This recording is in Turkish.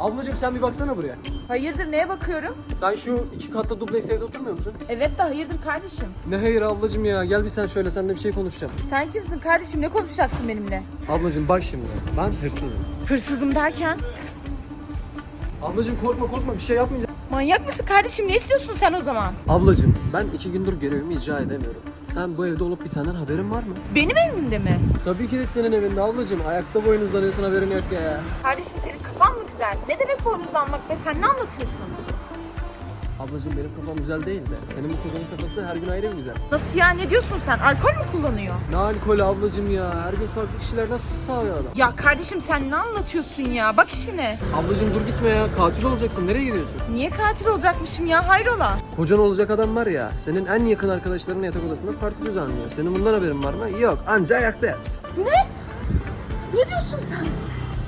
Ablacığım sen bir baksana buraya. Hayırdır neye bakıyorum? Sen şu iki katlı dubleks evde oturmuyor musun? Evet de hayırdır kardeşim. Ne hayır ablacığım ya. Gel bir sen şöyle seninle bir şey konuşacağım. Sen kimsin kardeşim ne konuşacaksın benimle? Ablacığım bak şimdi. Ben hırsızım. Hırsızım derken? Ablacığım korkma korkma bir şey yapmayacağım. Manyak mısın kardeşim ne istiyorsun sen o zaman? Ablacığım ben iki gündür görevimi icra edemiyorum. Sen bu evde olup bitenden haberin var mı? Benim evimde mi? Tabii ki de senin evinde ablacığım. Ayakta boynuzlanıyorsun haberin yok ya. Kardeşim senin kafan mı güzel? Ne demek boynuzlanmak be sen ne anlatıyorsun? Ablacığım benim kafam güzel değil de. Senin bu kızın kafası her gün ayrı bir güzel. Nasıl ya ne diyorsun sen? Alkol mü kullanıyor? Ne alkol ablacığım ya. Her gün farklı kişilerden su sağıyor adam. Ya kardeşim sen ne anlatıyorsun ya? Bak işine. Ablacığım dur gitme ya. Katil olacaksın. Nereye gidiyorsun? Niye katil olacakmışım ya hayrola? Kocan olacak adam var ya. Senin en yakın arkadaşlarının yatak odasında parti düzenliyor. Senin bundan haberin var mı? Yok. Anca ayakta yat. Ne diyorsun sen?